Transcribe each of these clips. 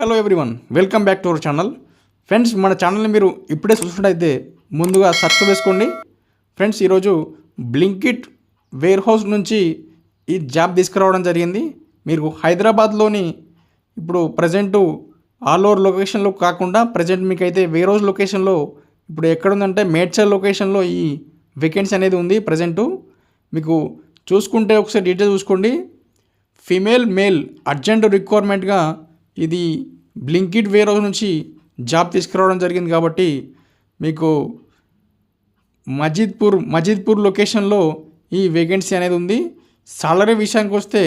Hello everyone welcome back to our channel friends మన ఛానల్ని మీరు ఇప్పుడే చూసినట్టయితే ముందుగా సర్చ్ వేసుకోండి. ఫ్రెండ్స్ ఈరోజు బ్లింకిట్ వేర్ హౌస్ నుంచి ఈ జాబ్ తీసుకురావడం జరిగింది. మీరు హైదరాబాద్లోని ఇప్పుడు ప్రజెంట్ ఆల్ ఓవర్ లొకేషన్లో కాకుండా ప్రజెంట్ మీకైతే వేర్ హౌస్ లొకేషన్లో ఇప్పుడు ఎక్కడుందంటే మేడ్చల్ లొకేషన్లో ఈ వేకెన్సీ అనేది ఉంది ప్రజెంటు మీకు చూసుకుంటే ఒకసారి డీటెయిల్ చూసుకోండి. ఫిమేల్ మేల్ అర్జెంట్ రిక్వైర్మెంట్గా ఇది బ్లింకిట్ వేర్ హౌస్ నుంచి జాబ్ తీసుకురావడం జరిగింది కాబట్టి మీకు మజీద్పూర్ మజీద్పూర్ లొకేషన్లో ఈ వేకెన్సీ అనేది ఉంది. సాలరీ విషయానికి వస్తే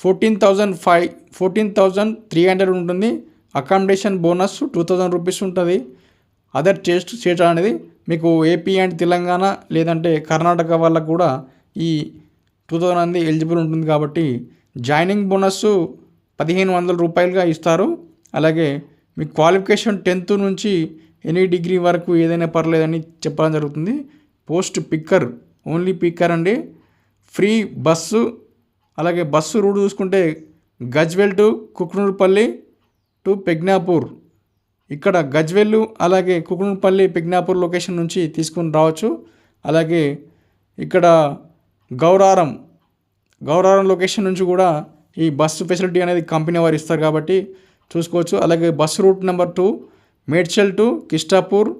fourteen thousand five fourteen thousand three hundred ఉంటుంది. Accommodation bonus two thousand rupees ఉంటుంది. అదర్ టేస్ట్ స్టేట్ అనేది మీకు ఏపీ అండ్ తెలంగాణ లేదంటే కర్ణాటక వాళ్ళకు కూడా ఈ టూ థౌజండ్ అనేది ఎలిజిబుల్ ఉంటుంది కాబట్టి జాయినింగ్ బోనస్ పదిహేను వందల రూపాయలుగా ఇస్తారు. అలాగే మీ క్వాలిఫికేషన్ టెన్త్ నుంచి ఎనీ డిగ్రీ వరకు ఏదైనా పర్లేదని చెప్పడం జరుగుతుంది. పోస్ట్ పిక్కర్ ఓన్లీ పిక్కర్ అండి. ఫ్రీ బస్సు అలాగే బస్సు రూట్ చూసుకుంటే గజ్వెల్ టు కుక్నూరుపల్లి టు పెగ్నాపూర్. ఇక్కడ గజ్వెల్లు అలాగే కుకునపల్లి పెగ్నాపూర్ లొకేషన్ నుంచి తీసుకుని రావచ్చు. అలాగే ఇక్కడ గౌరారం గౌరారం లొకేషన్ నుంచి కూడా ఈ బస్సు ఫెసిలిటీ అనేది కంపెనీ వారు ఇస్తారు కాబట్టి చూసుకోవచ్చు. అలాగే bus route number two Medchal to Kishtapur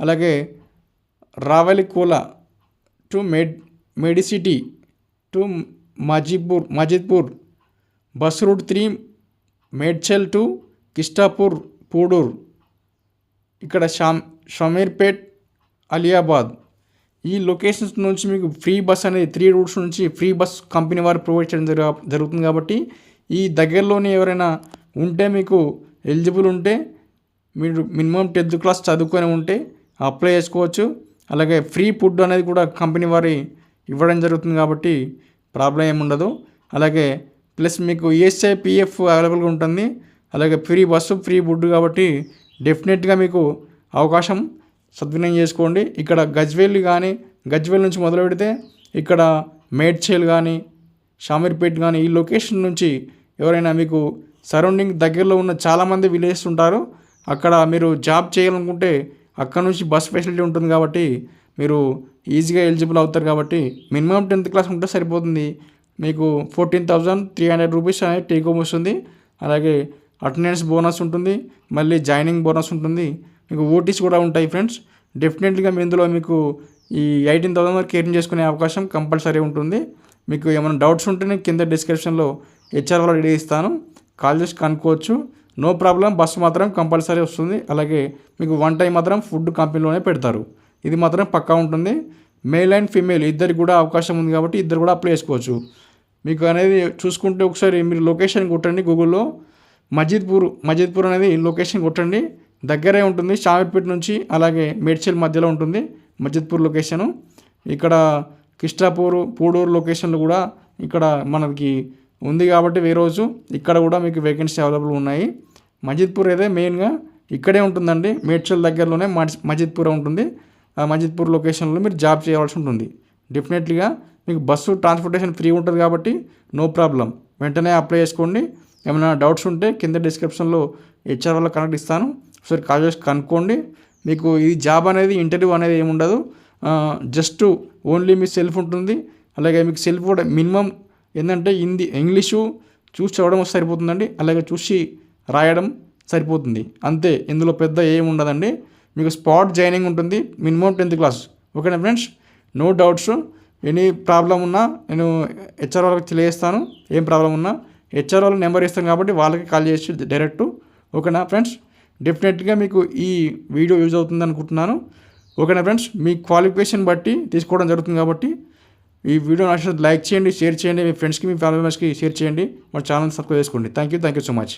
అలాగే Ravalkol to made Medicity to Majeedpur Majidpur bus route three Medchal to Kishtapur Pudur. ఇక్కడ షామ్ షమీర్పేట్ అలియాబాద్. ఈ లొకేషన్స్ నుంచి మీకు ఫ్రీ బస్ అనేది త్రీ రూట్స్ నుంచి ఫ్రీ బస్ కంపెనీ వారు ప్రొవైడ్ చేయడం జరుగు జరుగుతుంది కాబట్టి ఈ దగ్గరలోనే ఎవరైనా ఉంటే మీకు ఎలిజిబుల్ ఉంటే మీరు మినిమం టెన్త్ క్లాస్ చదువుకొని ఉంటే అప్లై చేసుకోవచ్చు. అలాగే ఫ్రీ ఫుడ్ అనేది కూడా కంపెనీ వారి ఇవ్వడం జరుగుతుంది కాబట్టి ప్రాబ్లం ఏమి ఉండదు. అలాగే ప్లస్ మీకు ఈఎస్ఐ పిఎఫ్ అవైలబుల్గా ఉంటుంది. అలాగే ఫ్రీ బస్సు ఫ్రీ ఫుడ్ కాబట్టి డెఫినెట్గా మీకు అవకాశం సద్వినియోగం చేసుకోండి. ఇక్కడ గజ్వేల్ కానీ గజ్వేల్ నుంచి మొదలు పెడితే ఇక్కడ మేడ్చేల్ కానీ షామీర్పేట్ కానీ ఈ లొకేషన్ నుంచి ఎవరైనా మీకు సరౌండింగ్ దగ్గరలో ఉన్న చాలామంది విలేజెస్ ఉంటారు. అక్కడ మీరు జాబ్ చేయాలనుకుంటే అక్కడ నుంచి బస్ ఫెసిలిటీ ఉంటుంది కాబట్టి మీరు ఈజీగా ఎలిజిబుల్ అవుతారు కాబట్టి మినిమం టెన్త్ క్లాస్ ఉంటే సరిపోతుంది. మీకు fourteen thousand three hundred rupees అనేది టేక్ హోమ్ వస్తుంది. అలాగే అటెండెన్స్ బోనస్ ఉంటుంది. మళ్ళీ జాయినింగ్ బోనస్ ఉంటుంది. మీకు ఓటీస్ కూడా ఉంటాయి ఫ్రెండ్స్. డెఫినెట్లీగా మీ ఇందులో మీకు ఈ ఎయిటీన్ థౌసండ్ వరకు ఎర్న్ చేసుకునే అవకాశం కంపల్సరీ ఉంటుంది. మీకు ఏమైనా డౌట్స్ ఉంటే నేను కింద డిస్క్రిప్షన్లో హెచ్ఆర్ వాళ్ళు రెడీ ఇస్తాను కాల్ చేసి కనుక్కోవచ్చు. నో ప్రాబ్లం బస్సు మాత్రం కంపల్సరీ వస్తుంది. అలాగే మీకు వన్ టైం మాత్రం ఫుడ్ కంపెనీలోనే పెడతారు. ఇది మాత్రం పక్కా ఉంటుంది. మేల్ అండ్ ఫీమేల్ ఇద్దరికి కూడా అవకాశం ఉంది కాబట్టి ఇద్దరు కూడా అప్లై చేసుకోవచ్చు. మీకు అనేది చూసుకుంటే ఒకసారి మీరు లొకేషన్ కొట్టండి గూగుల్లో మజీద్పూర్ మజీద్పూర్ అనేది లొకేషన్ కొట్టండి. దగ్గరే ఉంటుంది షామీర్పేట నుంచి అలాగే మేడ్చల్ మధ్యలో ఉంటుంది మజిద్పూర్ లొకేషను ఇక్కడ కిష్టాపూర్ పూడూరు లొకేషన్లు కూడా ఇక్కడ మనకి ఉంది కాబట్టి వేరే రోజు ఇక్కడ కూడా మీకు వేకెన్సీ అవైలబుల్ ఉన్నాయి. మజిద్పూర్ అయితే మెయిన్గా ఇక్కడే ఉంటుందండి. మేడ్చల్ దగ్గరలోనే మజిద్పూర్ ఉంటుంది. ఆ మజిద్పూర్ లొకేషన్లో మీరు జాబ్ చేయవలసి ఉంటుంది. డెఫినెట్లీగా మీకు బస్సు ట్రాన్స్పోర్టేషన్ ఫ్రీ ఉంటుంది కాబట్టి నో ప్రాబ్లం వెంటనే అప్లై చేసుకోండి. ఏమైనా డౌట్స్ ఉంటే కింద డిస్క్రిప్షన్లో హెచ్ఆర్ వల్ల కనెక్ట్ ఇస్తాను. ఒకసారి కాల్ చేసి కనుక్కోండి. మీకు ఈ జాబ్ అనేది ఇంటర్వ్యూ అనేది ఏముండదు. జస్ట్ ఓన్లీ మీ సెల్ఫ్ ఉంటుంది. అలాగే మీకు సెల్ఫ్ కూడా మినిమం ఏంటంటే హిందీ ఇంగ్లీషు చూసి చదవడం సరిపోతుందండి. అలాగే చూసి రాయడం సరిపోతుంది. అంతే. ఇందులో పెద్ద ఏమి ఉండదండి. మీకు స్పాట్ జాయినింగ్ ఉంటుంది. Minimum tenth class. ఓకేనా friends? No doubts. Any problem ఉన్నా నేను హెచ్ఆర్ వాళ్ళకి తెలియజేస్తాను. ఏం ప్రాబ్లం ఉన్నా హెచ్ఆర్ వాళ్ళకి నెంబర్ ఇస్తాను కాబట్టి వాళ్ళకి కాల్ చేసి డైరెక్ట్. ఓకేనా ఫ్రెండ్స్? డెఫినెట్గా మీకు ఈ వీడియో యూజ్ అవుతుంది అనుకుంటున్నాను. ఓకేనా ఫ్రెండ్స్ మీ క్వాలిఫికేషన్ బట్టి తీసుకోవడం జరుగుతుంది కాబట్టి ఈ వీడియో నచ్చిన లైక్ చేయండి షేర్ చేయండి. మీ ఫ్రెండ్స్కి మీ ఫ్యామిలీ మెంబర్స్కి షేర్ చేయండి. మా ఛానల్ సబ్స్క్రైబ్ చేసుకోండి. Thank you thank you so much